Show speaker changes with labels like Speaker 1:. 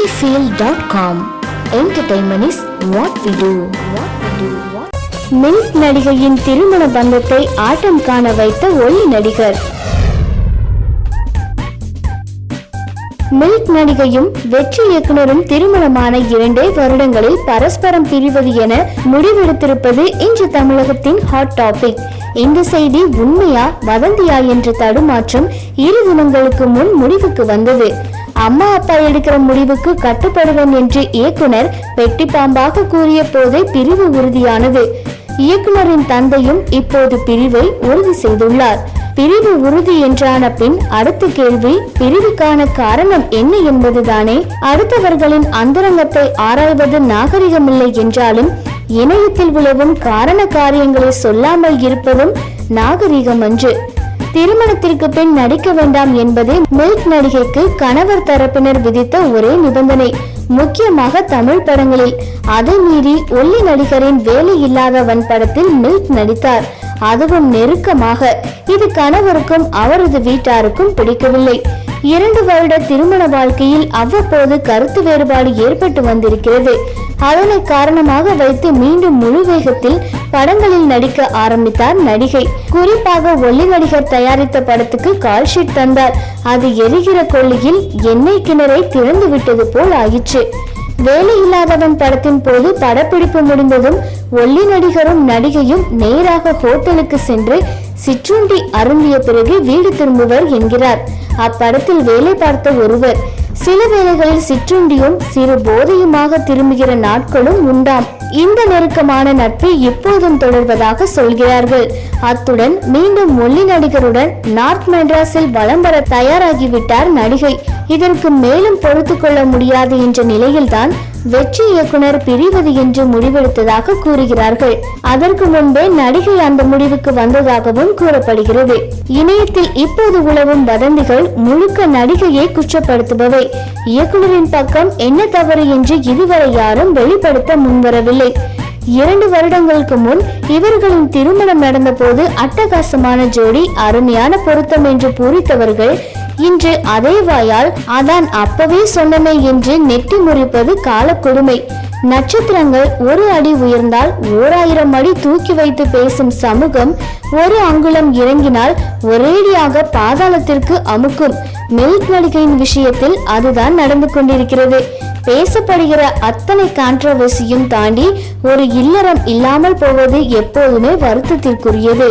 Speaker 1: cinefield.com Entertainment is what we do.
Speaker 2: Milk நடிகையின் திருமண பந்தத்தை ஆட்டம் காண வைத்த ஒளி நடிகர். மில்க் நடிகையும் வெற்றி இயக்குனரும் திருமணமான இரண்டே வருடங்களில் பரஸ்பரம் பிரிவது என முடிவெடுத்திருப்பது இன்று தமிழகத்தின் ஹாட் டாபிக் இந்த செய்தி உண்மையா வதந்தியா என்ற தடுமாற்றம் இரு தினங்களுக்கு முன் முடிவுக்கு வந்தது. அம்மா அப்பா எடுக்கிற முடிவுக்கு கட்டுப்படுவேன் என்று இயக்குனர் பெட்டி பாம்பாக கூறிய போதே பிரிவு உறுதியானது. இயக்குனரின் தந்தையும் இப்போது பிரிவை உறுதி செய்துள்ளார். பிரிவு உறுதி என்றான பின் அடுத்த கேள்வி பிரிவுக்கான காரணம் என்ன என்பதுதானே? அடுத்தவர்களின் அந்தரங்கத்தை ஆராய்வது நாகரிகமில்லை என்றாலும் இணையத்தில் விளவும் காரண காரியங்களை சொல்லாமல் இருப்பதும் நாகரிகம் அன்று திருமணத்திற்கு பின் நடிக்க வேண்டாம் என்பதே மில்க் நடிகைக்கு கணவர் தரப்பினர் விதித்த ஒரே நிபந்தனை. முக்கியமாக தமிழ் படங்களில். அதை மீறி ஒல்லி நடிகரின் வேலை இல்லாதவன் படத்தில் மில்க் நடித்தார். அதுவும் நெருக்கமாக. இது கணவருக்கும் அவரது வீட்டாருக்கும் பிடிக்கவில்லை. இரண்டு வருட திருமண வாழ்க்கையில் அவ்வப்போது கருத்து வேறுபாடு ஏற்பட்டு வந்திருக்கிறது. அதனை காரணமாக வைத்து மீண்டும் முழு வேகத்தில் படங்களில் நடிக்க ஆரம்பித்தார் நடிகை. குறிப்பாக ஒல்லி நடிகர் தயாரித்த படத்துக்கு கால்ஷீட் தந்தார். அது எரிகிற கொள்ளியில் எண்ணெய் கிணறை திறந்து விட்டது போல் ஆயிற்று. வேலை இல்லாதவன் படத்தின் போது படப்பிடிப்பு முடிந்ததும் ஒல்லி நடிகரும் நடிகையும் நேராக ஹோட்டலுக்கு சென்று சிற்றுண்டி அருந்திய பிறகு வீடு திரும்புவர் என்கிறார். அப்படத்தில் வேலை பார்த்த ஒருவர் சில வேளைகளில் சிற்றுண்டியும் சிறு போதையுமாக திரும்புகிற நாட்களும் உண்டாம். இந்த நெருக்கமான நட்பு எப்போதும் தொடர்வதாக சொல்கிறார்கள். அத்துடன் மீண்டும் மொல்லி நடிகருடன் நார்த் மெட்ராஸில் வலம் வர தயாராகிவிட்டார் நடிகை. இதற்கு மேலும் பொறுத்து கொள்ள முடியாது என்ற நிலையில்தான் வெற்றி இயக்குனர் பிரிவது என்று முடிவெடுத்ததாக கூறுகிறார்கள். அதற்கு முன்பே நடிகை அந்த முடிவுக்கு வந்ததாகவும் கூறப்படுகிறது. இணையத்தில் இப்போது உலவும் வதந்திகள் முழுக்க நடிகையை குற்றப்படுத்துபவை. இயக்குனரின் பக்கம் என்ன தவறு என்று இதுவரை யாரும் வெளிப்படுத்த முன்வரவில்லை. இரண்டு வருடங்களுக்கு முன் இவர்களின் திருமணம் நடந்தபோது அட்டகாசமான ஜோடி அருமையான பொருத்தம் என்று பூரித்தவர்கள் இன்று அதே வாயால் அதான் அப்பவே சொன்னமே என்று நெட்டி முறிப்பது காலக்கொடுமை. நட்சத்திரங்கள் ஒரு அடி உயர்ந்தால் ஓராயிரம் அடி தூக்கி வைத்து பேசும் சமூகம் ஒரு அங்குலம் இறங்கினால் ஒரேடியாக பாதாளத்திற்கு அமுக்கும். மில்க் நடிகையின் விஷயத்தில் அதுதான் நடந்து கொண்டிருக்கிறது. பேசப்படுகிற அத்தனை கான்ட்ரவர்சியும் தாண்டி ஒரு இல்லறம் இல்லாமல் போவது எப்போதுமே வருத்தத்திற்குரியது.